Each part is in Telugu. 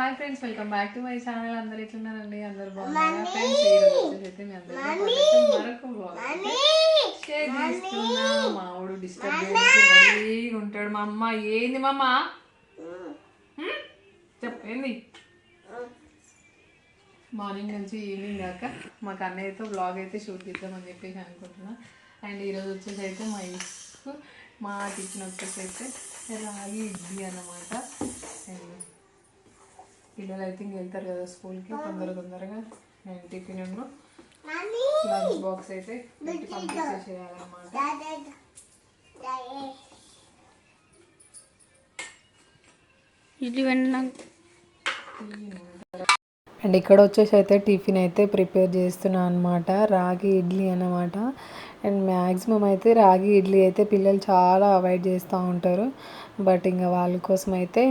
Hi friends welcome back to my channel అందరు ఎట్లున్నారండి? అందరు బాగున్నారా? ఫ్రెండ్స్ మీ మరొక షేర్ చేస్తున్నా. మావుడు డిస్టర్బ్ ఉంటాడు. మా అమ్మ ఏంది మా అమ్మ హ్మ్? చెప్పు ఏంది? మార్నింగ్ నుంచి ఈవినింగ్ దాకా మాకు అన్నయ్యతో బ్లాగ్ అయితే షూట్ చేద్దామని చెప్పేసి అనుకుంటున్నా. అండ్ ఈరోజు వచ్చేసి అయితే మా ఇసుకు మా టిఫిన్ వచ్చేసి అయితే రాగి ఇడ్లీ అన్నమాట. అండ్ పిల్లలు అయితే ఇంక వెళ్తారు కదా స్కూల్కి తొందర తొందరగా నేను టిఫిన్ లంచ్ బాక్స్ అయితే పెట్టి పంపించేసేయాలన్నమాట. ఇడ్లీ వెంటనే అండ్ ఇక్కడ వచ్చేసి అయితే టిఫిన్ అయితే ప్రిపేర్ చేస్తున్నాను అనమాట రాగి ఇడ్లీ అన్నమాట. అండ్ మ్యాక్సిమం అయితే రాగి ఇడ్లీ అయితే పిల్లలు చాలా అవాయిడ్ చేస్తూ ఉంటారు. బట్ ఇంకా వాళ్ళ కోసం అయితే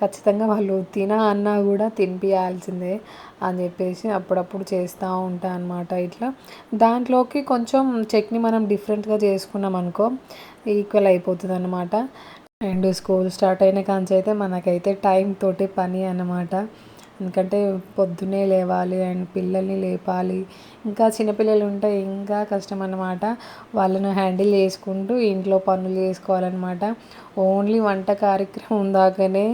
ఖచ్చితంగా వాళ్ళు తిన అన్నా కూడా తినిపించాల్సిందే అని చెప్పేసి అప్పుడప్పుడు చేస్తూ ఉంటా అనమాట ఇట్లా. దాంట్లోకి కొంచెం చట్నీ మనం డిఫరెంట్గా చేసుకున్నాం అనుకో ఈక్వల్ అయిపోతుంది అనమాట అండ్ స్కూల్ స్టార్ట్ అయిన కాంచి అయితే మనకైతే టైం తోటి పని అనమాట ఎందుకంటే పొద్దున్నే లేవాలి అండ్ పిల్లల్ని లేపాలి. ఇంకా చిన్నపిల్లలు ఉంటే ఇంకా కష్టం అన్నమాట. వాళ్ళను హ్యాండిల్ చేసుకుంటూ ఇంట్లో పనులు చేసుకోవాలన్నమాట. ఓన్లీ వంట కార్యక్రమం దాకానే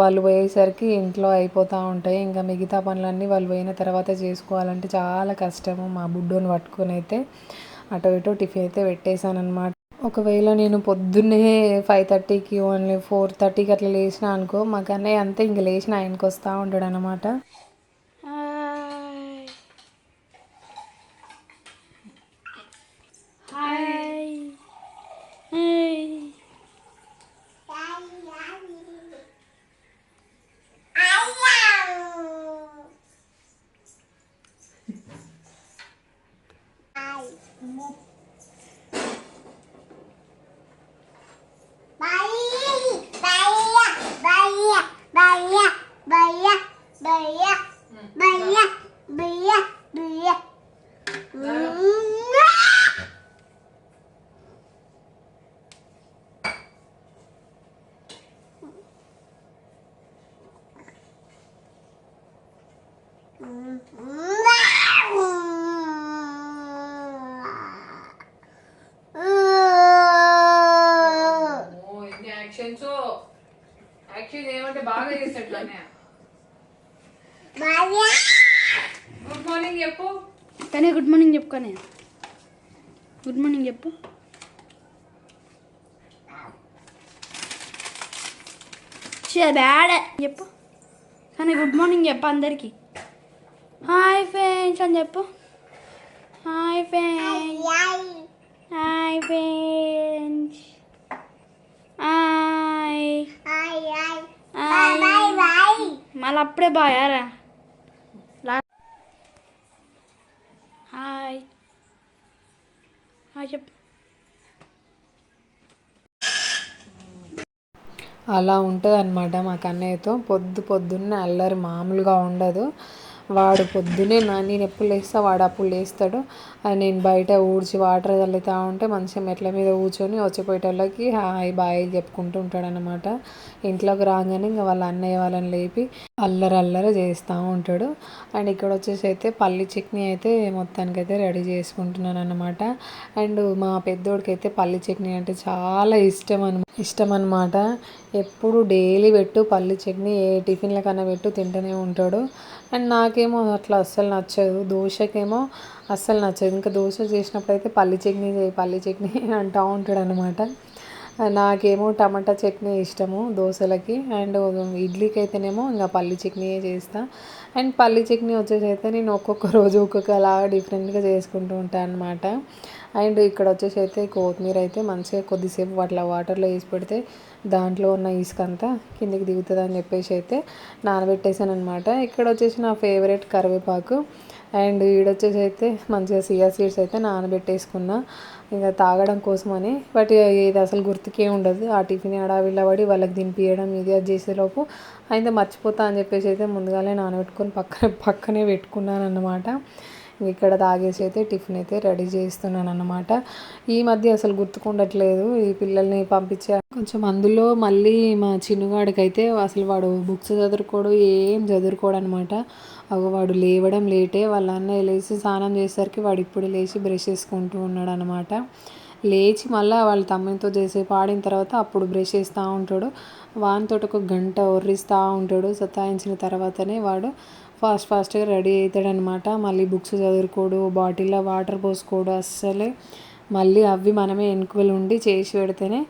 వాళ్ళు పోయేసరికి ఇంట్లో అయిపోతూ ఉంటాయి. ఇంకా మిగతా పనులన్నీ వాళ్ళు పోయిన తర్వాత చేసుకోవాలంటే చాలా కష్టము మా బుడ్డోని పట్టుకొని అయితే. అటు ఇటు టిఫిన్ అయితే పెట్టేశాను అనమాట ఒకవేళ నేను పొద్దున్నే ఫైవ్ థర్టీకి ఓన్లీ ఫోర్ థర్టీకి అట్లా లేచిన అనుకో మా కన్నయ్య అంతే ఇంక లేచిన ఆయనకి వస్తూ ఉంటాడు అనమాట హాయ్ మార్నింగ్ చెప్పు. కానీ గుడ్ మార్నింగ్ చెప్పు కానీ. గుడ్ మార్నింగ్ చెప్పు. బ్యాడ్ చెప్పు. కానీ గుడ్ మార్నింగ్ చెప్పు అందరికి. హాయ్ ఫ్రెండ్స్ అని చెప్పు. Hi friends. Hi friends. Hi. మళ్ళీ అప్పుడే బాయారా హాయ్ హాయ్ చెప్పు అలా ఉంటుంది అనమాట మా కన్నయ్యతో. పొద్దు పొద్దున్నే అల్లరి మామూలుగా ఉండదు. వాడు పొద్దునే నా నేను ఎప్పుడు లేస్తా వాడు అప్పుడు లేస్తాడు. అది నేను బయట ఊడ్చి వాటర్ చల్లుతూ ఉంటే మంచిగా మెట్ల మీద కూర్చొని వచ్చిపోయేటోళ్ళకి హాయ్ బాయ్ చెప్పుకుంటూ ఉంటాడు అనమాట ఇంట్లోకి రాగానే ఇంకా వాళ్ళ అన్నయ్య వాళ్ళని లేపి అల్లరి అల్లరి చేస్తూ ఉంటాడు. అండ్ ఇక్కడ వచ్చేసి అయితే పల్లి చట్నీ అయితే మొత్తానికి అయితే రెడీ చేసుకుంటున్నాను అనమాట అండ్ మా పెద్దోడికి అయితే పల్లి చట్నీ అంటే చాలా ఇష్టం అన ఇష్టం అనమాట ఎప్పుడు డైలీ పెట్టు పల్లి చట్నీ ఏ టిఫిన్ల కన్నా పెట్టు తింటూనే ఉంటాడు. అండ్ నాకేమో అట్లా అస్సలు నచ్చదు. దోశకేమో అస్సలు నచ్చదు. ఇంకా దోశ చేసినప్పుడు అయితే పల్లి చట్నీ చేయి పల్లి చట్నీ అంటూ ఉంటాడు అనమాట నాకేమో టమాటా చట్నీ ఇష్టము దోశలకి. అండ్ ఇడ్లీకి అయితేనేమో ఇంకా పల్లి చట్నీయే చేస్తా. అండ్ పల్లి చట్నీ వచ్చేసి అయితే నేను ఒక్కొక్క రోజు ఒక్కొక్కలాగా డిఫరెంట్గా చేసుకుంటూ ఉంటాను అనమాట అండ్ ఇక్కడ వచ్చేసి అయితే కొత్తిమీర అయితే మంచిగా కొద్దిసేపు అట్లా వాటర్లో వేసి పెడితే దాంట్లో ఉన్న ఇసుక అంతా కిందికి దిగుతుంది అని చెప్పేసి అయితే నానబెట్టేసాను అనమాట ఇక్కడ వచ్చేసి నా ఫేవరెట్ కరివేపాకు. అండ్ ఈడొచ్చేసి అయితే మంచిగా సియా సీడ్స్ అయితే నానబెట్టేసుకున్నా. ఇంకా తాగడం కోసమని. బట్ ఇది అసలు గుర్తుకే ఉండదు. ఆ టిఫిన్ హడావిడిలో పడి వాళ్ళకి దింపియడం ఇది అది చేసేలోపు అయితే మర్చిపోతా అని చెప్పేసి అయితే ముందుగానే నానబెట్టుకొని పక్కన పక్కనే పెట్టుకున్నాను అన్నమాట ఇక్కడ తాగేసి అయితే టిఫిన్ అయితే రెడీ చేస్తున్నాను అనమాట ఈ మధ్య అసలు గుర్తుకుండట్లేదు. ఈ పిల్లల్ని పంపించే కొంచెం అందులో మళ్ళీ మా చిన్నగాడికి అయితే అసలు వాడు బుక్స్ చదువుకోడు ఏం చదువుకోడు అనమాట అగో వాడు లేవడం లేటే వాళ్ళ అన్నయ్య లేచి స్నానం చేసేసరికి వాడు ఇప్పుడు లేచి బ్రష్ చేసుకుంటూ ఉన్నాడు అనమాట లేచి మళ్ళీ వాళ్ళ తమ్మునితో చేసే పాడిన తర్వాత అప్పుడు బ్రష్ చేస్తూ ఉంటాడు. వానితో ఒక గంట ఒర్రిస్తూ ఉంటాడు. సతాయించిన తర్వాతనే వాడు ఫాస్ట్ ఫాస్ట్గా రెడీ అవుతాడనమాట. మళ్ళీ బుక్స్ చదువుకోడు బాటిల్లో వాటర్ పోసుకోడు అస్సలే. మళ్ళీ అవి మనమే వెనుకలు ఉండి చేసి పెడితేనే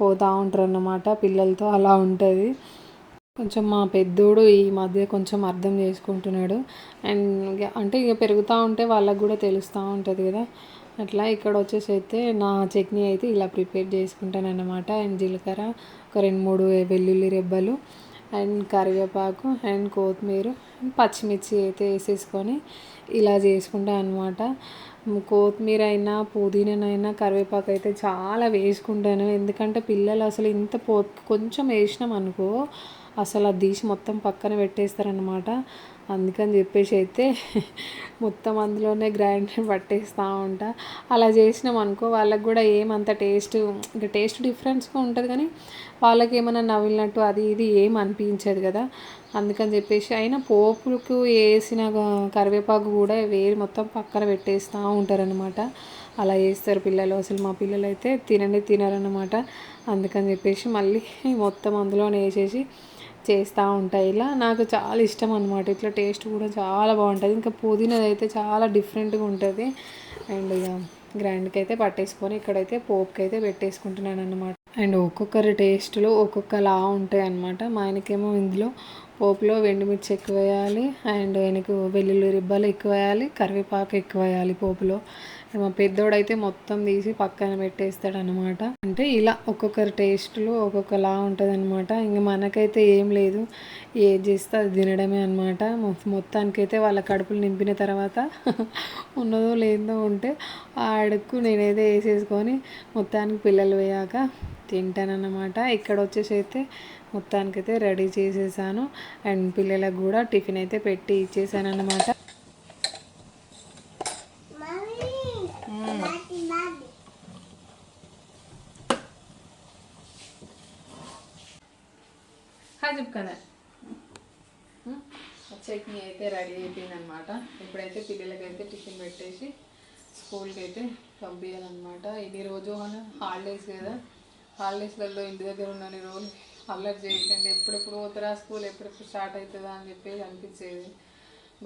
పోతూ ఉంటారు అన్నమాట పిల్లలతో అలా ఉంటుంది. కొంచెం మా పెద్దోడు ఈ మధ్య కొంచెం అర్థం చేసుకుంటున్నాడు. అండ్ అంటే ఇక పెరుగుతూ ఉంటే వాళ్ళకు కూడా తెలుస్తూ ఉంటుంది కదా. అట్లా ఇక్కడ వచ్చేసి అయితే నా చట్నీ అయితే ఇలా ప్రిపేర్ చేసుకుంటాను అన్నమాట అండ్ జీలకర్ర ఒక రెండు మూడు వెల్లుల్లి రెబ్బలు అండ్ కరివేపాకు అండ్ కొత్తిమీర పచ్చిమిర్చి అయితే వేసేసుకొని ఇలా చేసుకుంటా అనమాట కొత్తిమీర అయినా పుదీనానైనా కరివేపాకు అయితే చాలా వేసుకుంటాను. ఎందుకంటే పిల్లలు అసలు ఇంత పో కొంచెం వేసినాం అనుకో అసలు అది తీసి మొత్తం పక్కన పెట్టేస్తారనమాట అందుకని చెప్పేసి అయితే మొత్తం అందులోనే గ్రైండర్ పట్టేస్తూ ఉంటా. అలా చేసినాం అనుకో వాళ్ళకి కూడా ఏమంత టేస్ట్ ఇంకా టేస్ట్ డిఫరెన్స్గా ఉంటుంది కానీ వాళ్ళకి ఏమైనా నవ్వినట్టు అది ఇది ఏం అనిపించదు కదా. అందుకని చెప్పేసి అయినా పోపుకు వేసిన కరివేపాకు కూడా వేరు మొత్తం పక్కన పెట్టేస్తూ ఉంటారనమాట అలా చేస్తారు పిల్లలు. అసలు మా పిల్లలు అయితే తినండి తినారనమాట అందుకని చెప్పేసి మళ్ళీ మొత్తం అందులోనే వేసేసి చేస్తూ ఉంటాయి ఇలా నాకు చాలా ఇష్టం అనమాట ఇట్లా టేస్ట్ కూడా చాలా బాగుంటుంది. ఇంకా పుదీనాది అయితే చాలా డిఫరెంట్గా ఉంటుంది. అండ్ ఇక గ్రైండ్కి అయితే పట్టేసుకొని ఇక్కడైతే పోపుకి అయితే పెట్టేసుకుంటున్నాను అనమాట అండ్ ఒక్కొక్కరి టేస్ట్లో ఒక్కొక్కలా ఉంటాయి అనమాట మా ఆయనకేమో ఇందులో పోపులో వెండిమిర్చి ఎక్కువ వేయాలి. అండ్ ఆయనకు వెల్లుల్లి రిబ్బలు ఎక్కువ వేయాలి. కరివేపాకు ఎక్కువ వేయాలి పోపులో. మా పెద్దోడైతే మొత్తం తీసి పక్కన పెట్టేస్తాడు అనమాట అంటే ఇలా ఒక్కొక్కరి టేస్ట్లు ఒక్కొక్కలా ఉంటుంది అనమాట ఇంకా మనకైతే ఏం లేదు. ఏది చేస్తే అది తినడమే అనమాట మొత్తానికైతే వాళ్ళ కడుపులు నింపిన తర్వాత ఉన్నదో లేదో ఉంటే ఆ అడుక్కు నేనైతే వేసేసుకొని మొత్తానికి పిల్లలు పోయాక తింటానన్నమాట. ఇక్కడ వచ్చేసి అయితే మొత్తానికైతే రెడీ చేసేసాను. అండ్ పిల్లలకు కూడా టిఫిన్ అయితే పెట్టి ఇచ్చేసాను అనమాట హాయ్ చెప్పుకనే చట్నీ అయితే రెడీ అయిపోయింది అనమాట ఇప్పుడైతే పిల్లలకైతే టిఫిన్ పెట్టేసి స్కూల్కి అయితే పంపించాలన్నమాట ఇది రోజు హాలిడేస్ కదా. హాలిడేస్లలో ఇంటి దగ్గర ఉన్న రోజు అల్లరి చేయకండి. ఎప్పుడెప్పుడు పోతారా? స్కూల్ ఎప్పుడెప్పుడు స్టార్ట్ అవుతుందా అని చెప్పేసి అనిపించేది.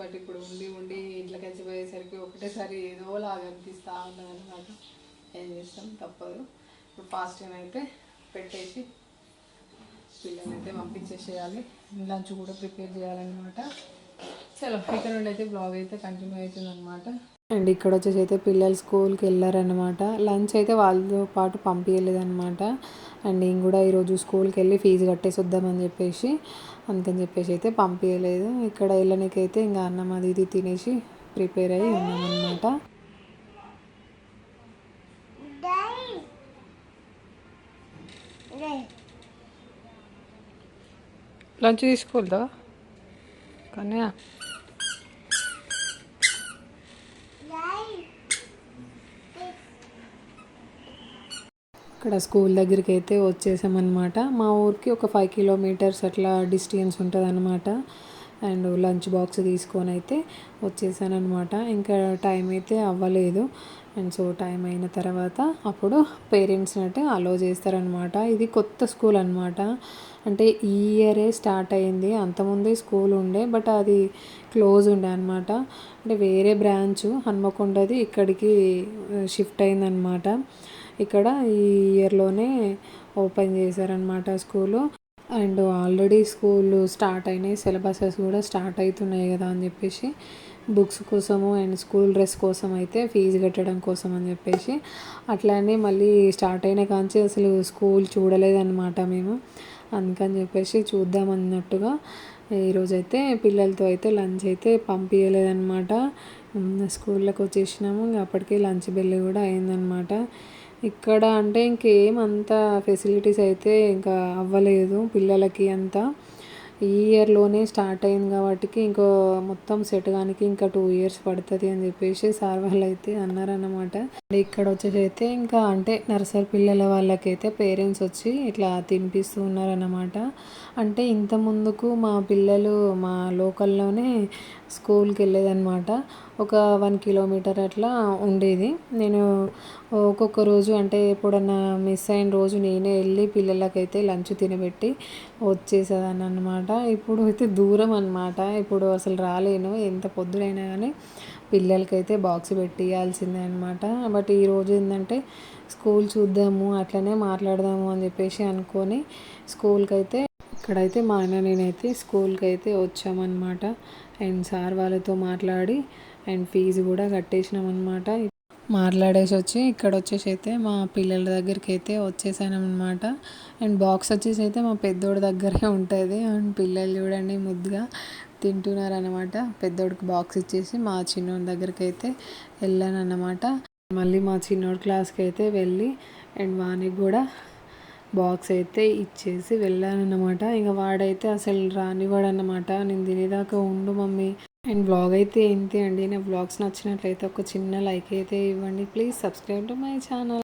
బట్ ఇప్పుడు ఉండి ఉండి ఇంట్లోకి వచ్చి పోయేసరికి ఒకటేసారి ఏదో లాగా అనిపిస్తూ ఉన్నది అనమాట ఏం చేస్తాం? తప్పదు. ఇప్పుడు ఫాస్ట్గా అయితే పెట్టేసి పిల్లల్ని అయితే పంపించేసేయాలి. లంచ్ కూడా ప్రిపేర్ చేయాలన్నమాట. చలో ఇక్కడ నుండి అయితే బ్లాగ్ అయితే కంటిన్యూ అవుతుంది అనమాట అండ్ ఇక్కడ వచ్చేసి అయితే పిల్లలు స్కూల్కి వెళ్ళారనమాట లంచ్ అయితే వాళ్ళతో పాటు పంపించలేదనమాట అండ్ నేను కూడా ఈరోజు స్కూల్కి వెళ్ళి ఫీజు కట్టేసి వద్దామని చెప్పేసి అందుకని చెప్పేసి అయితే పంపించలేదు ఇక్కడ వెళ్ళనికైతే ఇంకా అన్నం అది ఇది తినేసి ప్రిపేర్ అయ్యి ఉన్నామన్నమాట. లంచ్ తీసుకోవద్దా కానీ ఇక్కడ స్కూల్ దగ్గరికి అయితే వచ్చేసామన్నమాట. మా ఊరికి ఒక ఫైవ్ కిలోమీటర్స్ అట్లా డిస్టెన్స్ ఉంటుంది అనమాట అండ్ లంచ్ బాక్స్ తీసుకొని అయితే వచ్చేసాను అనమాట ఇంకా టైం అయితే అవ్వలేదు. అండ్ సో టైం అయిన తర్వాత అప్పుడు పేరెంట్స్ని అంటే అలో చేస్తారనమాట ఇది కొత్త స్కూల్ అనమాట అంటే ఈ ఇయరే స్టార్ట్ అయింది అంతకుముందే స్కూల్ ఉండే బట్ అది క్లోజ్ ఉండే అనమాట అంటే వేరే బ్రాంచ్ హన్మకొండది ఇక్కడికి షిఫ్ట్ అయిందనమాట ఇక్కడ ఈ ఇయర్లోనే ఓపెన్ చేశారనమాట school. And already school start అయినాయి సిలబసెస్ కూడా స్టార్ట్ అవుతున్నాయి కదా అని చెప్పేసి బుక్స్ కోసము అండ్ స్కూల్ డ్రెస్ కోసం అయితే ఫీజు కట్టడం కోసం అని చెప్పేసి అట్లానే మళ్ళీ స్టార్ట్ అయిన కాంచి అసలు స్కూల్ చూడలేదన్నమాట మేము. అందుకని చెప్పేసి చూద్దాం అన్నట్టుగా ఈరోజైతే పిల్లలతో అయితే లంచ్ అయితే పంపించలేదన్నమాట స్కూల్లోకి వచ్చేసినాము ఇంకా అప్పటికే లంచ్ బెల్ కూడా అయిందనమాట ఇక్కడ అంటే ఇంకేం అంత ఫెసిలిటీస్ అయితే ఇంకా అవ్వలేదు పిల్లలకి అంతా. ఈ ఇయర్లోనే స్టార్ట్ అయింది కాబట్టి ఇంకో మొత్తం సెట్ కానికి ఇంకా టూ ఇయర్స్ పడుతుంది అని చెప్పేసి సార్ వాళ్ళు అయితే అన్నారన్నమాట ఇక్కడ వచ్చేసి అయితే ఇంకా అంటే నర్సరీ పిల్లల వాళ్ళకైతే పేరెంట్స్ వచ్చి ఇట్లా తినిపిస్తూ ఉన్నారన్నమాట. అంటే ఇంత ముందుకు మా పిల్లలు మా లోకల్లోనే స్కూల్కి వెళ్ళేదన్నమాట ఒక వన్ కిలోమీటర్ అట్లా ఉండేది. నేను ఒక్కొక్క రోజు అంటే ఎప్పుడన్నా మిస్ అయిన రోజు నేనే వెళ్ళి పిల్లలకైతే లంచ్ తినబెట్టి వచ్చేసేదాన్ని అనమాట ఇప్పుడు అయితే దూరం అనమాట ఇప్పుడు అసలు రాలేను. ఎంత పొద్దునైనా కానీ పిల్లలకైతే బాక్స్ పెట్టియాల్సిందే అనమాట బట్ ఈరోజు ఏంటంటే స్కూల్ చూద్దాము అట్లనే మాట్లాడదాము అని చెప్పేసి అనుకొని స్కూల్కి అయితే ఇక్కడైతే మా అన్న నేనైతే స్కూల్కి అయితే వచ్చామన్నమాట. అండ్ సార్ వాళ్ళతో మాట్లాడి అండ్ ఫీజు కూడా కట్టేసినాం అనమాట మాట్లాడేసి వచ్చి ఇక్కడ వచ్చేసి అయితే మా పిల్లల దగ్గరికి అయితే వచ్చేసాను అనమాట అండ్ బాక్స్ వచ్చేసి అయితే మా పెద్దోడి దగ్గరే ఉంటుంది. అండ్ పిల్లలు చూడండి ముద్దుగా తింటున్నారు అనమాట పెద్దోడికి బాక్స్ ఇచ్చేసి మా చిన్నోడి దగ్గరికి అయితే వెళ్ళాను అన్నమాట. మళ్ళీ మా చిన్నోడి క్లాస్కి అయితే వెళ్ళి అండ్ వానికి కూడా బాక్స్ అయితే ఇచ్చేసి వెళ్ళానన్నమాట. ఇంకా వాడైతే అసలు రానివాడు అన్నమాట నేను తినేదాకా ఉండు మమ్మీ. అండ్ బ్లాగ్ అయితే ఏంటి అండి. నా బ్లాగ్స్ నచ్చినట్లయితే ఒక చిన్న లైక్ అయితే ఇవ్వండి. Please subscribe to my channel